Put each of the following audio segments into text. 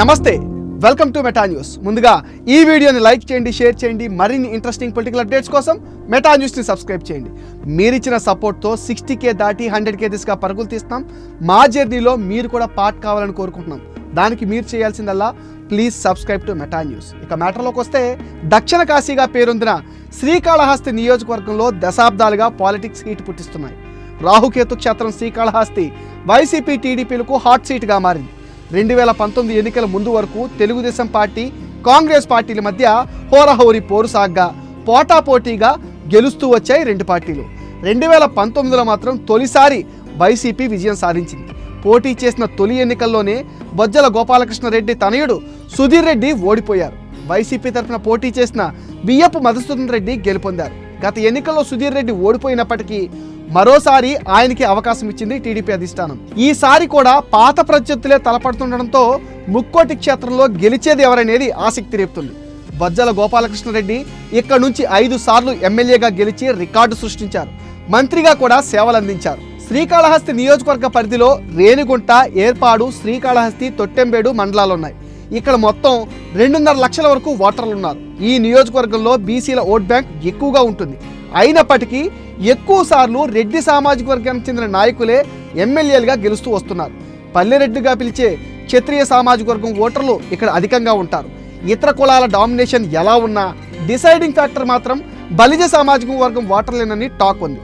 నమస్తే welcome to Meta news. ముందుగా ఈ వీడియోని లైక్ చేయండి షేర్ చేయండి మరిన్ని ఇంట్రెస్టింగ్ పొలిటికల్ అప్డేట్స్ కోసం మెటా న్యూస్ని సబ్స్క్రైబ్ చేయండి. మీరిచ్చిన సపోర్ట్తో సిక్స్టీ కే దాటి హండ్రెడ్ కే దిశగా పరుగులు తీస్తాం మా జర్నీలో మీరు కూడా పార్ట్ కావాలని కోరుకుంటున్నాం. దానికి మీరు చేయాల్సిందల్లా please subscribe to Meta news ఇక మ్యాటర్లోకి వస్తే దక్షిణ కాశీగా పేరొందిన శ్రీకాళహస్తి నియోజకవర్గంలో దశాబ్దాలుగా పాలిటిక్స్ హీట్ పుట్టిస్తున్నాయి. రాహుకేతు క్షేత్రం శ్రీకాళహస్తి వైసీపీ టీడీపీలకు హాట్ సీట్గా మారింది. రెండు వేల పంతొమ్మిది ఎన్నికల ముందు వరకు తెలుగుదేశం పార్టీ కాంగ్రెస్ పార్టీల మధ్య హోరాహోరీ పోరు సాగ్గా పోటాపోటీగా గెలుస్తూ వచ్చాయి రెండు పార్టీలు. రెండు వేల పంతొమ్మిదిలో మాత్రం తొలిసారి వైసీపీ విజయం సాధించింది. పోటీ చేసిన తొలి ఎన్నికల్లోనే బొజ్జల గోపాలకృష్ణరెడ్డి తనయుడు సుధీర్ రెడ్డి ఓడిపోయారు. వైసీపీ తరఫున పోటీ చేసిన బియ్యపు మధుసూదన్ రెడ్డి గెలుపొందారు. గత ఎన్నికల్లో సుధీర్ రెడ్డి ఓడిపోయినప్పటికీ మరోసారి ఆయనకి అవకాశం ఇచ్చింది టీడీపీ అధిష్టానం. ఈసారి కూడా పాత ప్రత్యర్థులే తలపడుతుండడంతో ముక్కోటి క్షేత్రంలో గెలిచేది ఎవరనేది ఆసక్తి రేపుతుంది. బజ్జల గోపాలకృష్ణరెడ్డి ఇక్కడ నుంచి ఐదు సార్లు ఎమ్మెల్యేగా గెలిచి రికార్డు సృష్టించారు. మంత్రిగా కూడా సేవలు అందించారు శ్రీకాళహస్తి నియోజకవర్గ పరిధిలో రేణిగుంట ఏర్పాడు శ్రీకాళహస్తి తొట్టెంబేడు మండలాలున్నాయి. ఇక్కడ మొత్తం రెండున్నర లక్షల వరకు ఓటర్లు ఉన్నారు ఈ నియోజకవర్గంలో బీసీల ఓట్ బ్యాంక్ ఎక్కువగా ఉంటుంది. అయినప్పటికీ ఎక్కువ సార్లు రెడ్డి సామాజిక వర్గానికి చెందిన నాయకులే ఎమ్మెల్యేలుగా గెలుస్తూ వస్తున్నారు. పల్లెరెడ్డిగా పిలిచే క్షత్రియ సామాజిక వర్గం ఓటర్లు ఇక్కడ అధికంగా ఉంటారు. ఇతర కులాల డామినేషన్ ఎలా ఉన్నా డిసైడింగ్ ఫ్యాక్టర్ మాత్రం బలిజ సామాజిక వర్గం ఓటర్లేనని టాక్ ఉంది.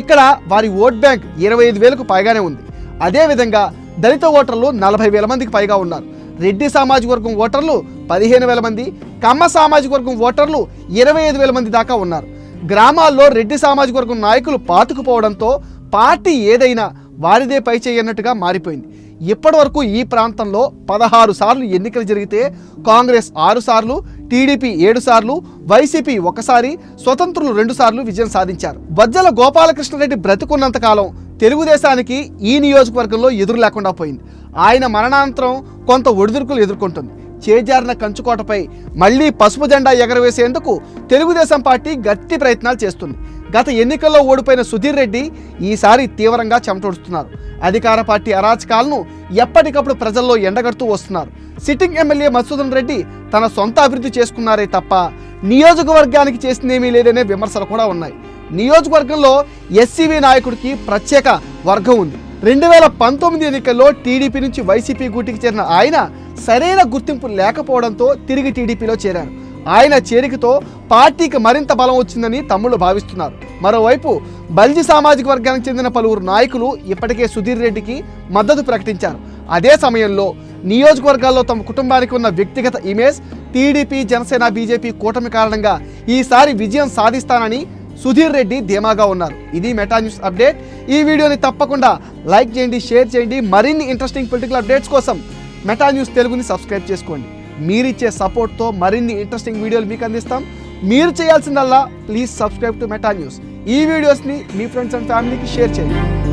ఇక్కడ వారి ఓట్ బ్యాంక్ ఇరవై ఐదు వేలకు పైగానే ఉంది. అదేవిధంగా దళిత ఓటర్లు నలభై వేల మందికి పైగా ఉన్నారు. రెడ్డి సామాజిక వర్గం ఓటర్లు పదిహేను వేల మంది కమ్మ సామాజిక వర్గం ఓటర్లు ఇరవై ఐదు వేల మంది దాకా ఉన్నారు. గ్రామాల్లో రెడ్డి సామాజిక వర్గం నాయకులు పాతుకుపోవడంతో పార్టీ ఏదైనా వారిదే పై చేయన్నట్టుగా మారిపోయింది. ఇప్పటి వరకు ఈ ప్రాంతంలో పదహారు సార్లు ఎన్నికలు జరిగితే కాంగ్రెస్ ఆరు సార్లు టీడీపీ ఏడు సార్లు వైసీపీ ఒకసారి స్వతంత్రులు రెండు సార్లు విజయం సాధించారు. బజ్జల గోపాలకృష్ణరెడ్డి బ్రతుకున్నంత కాలం తెలుగుదేశానికి ఈ నియోజకవర్గంలో ఎదురు లేకుండా పోయింది. ఆయన మరణానంతరం కొంత ఒడిదుడుకులు ఎదుర్కొంటుంది. చేజారిన కంచుకోటపై మళ్ళీ పసుపు జెండా ఎగరవేసేందుకు తెలుగుదేశం పార్టీ గట్టి ప్రయత్నాలు చేస్తుంది. గత ఎన్నికల్లో ఓడిపోయిన సుధీర్ రెడ్డి ఈసారి తీవ్రంగా చెమటోడుస్తున్నారు. అధికార పార్టీ అరాచకాలను ఎప్పటికప్పుడు ప్రజల్లో ఎండగడుతూ వస్తున్నారు. సిట్టింగ్ ఎమ్మెల్యే మధుసూదన్ రెడ్డి తన సొంత అభివృద్ధి చేసుకున్నారే తప్ప నియోజకవర్గానికి చేసిందేమీ లేదనే విమర్శలు కూడా ఉన్నాయి. నియోజకవర్గంలో ఎస్సీవీ నాయకుడికి ప్రత్యేక వర్గం ఉంది. రెండు వేల పంతొమ్మిది ఎన్నికల్లో టీడీపీ నుంచి వైసీపీ గూటికి చేరిన ఆయన సరైన గుర్తింపు లేకపోవడంతో తిరిగి టీడీపీలో చేరారు. ఆయన చేరికతో పార్టీకి మరింత బలం వచ్చిందని తమ్ముళ్ళు భావిస్తున్నారు. మరోవైపు బల్జి సామాజిక వర్గానికి చెందిన పలువురు నాయకులు ఇప్పటికే సుధీర్ రెడ్డికి మద్దతు ప్రకటించారు. అదే సమయంలో నియోజకవర్గాల్లో తమ కుటుంబానికి ఉన్న వ్యక్తిగత ఇమేజ్ టీడీపీ జనసేన బీజేపీ కూటమి కారణంగా ఈసారి విజయం సాధిస్తానని సుధీర్ రెడ్డి ధీమాగా ఉన్నారు. ఇది మెటా న్యూస్ అప్డేట్ ఈ వీడియోని తప్పకుండా లైక్ చేయండి షేర్ చేయండి. మరిన్ని ఇంట్రెస్టింగ్ పొలిటికల్ అప్డేట్స్ కోసం మెటా న్యూస్ తెలుగుని సబ్స్క్రైబ్ చేసుకోండి. మీరిచ్చే సపోర్ట్తో మరిన్ని ఇంట్రెస్టింగ్ వీడియోలు మీకు అందిస్తాం. మీరు చేయాల్సిందల్లా please subscribe to Meta news ఈ వీడియోస్ని మీ ఫ్రెండ్స్ అండ్ ఫ్యామిలీకి షేర్ చేయండి.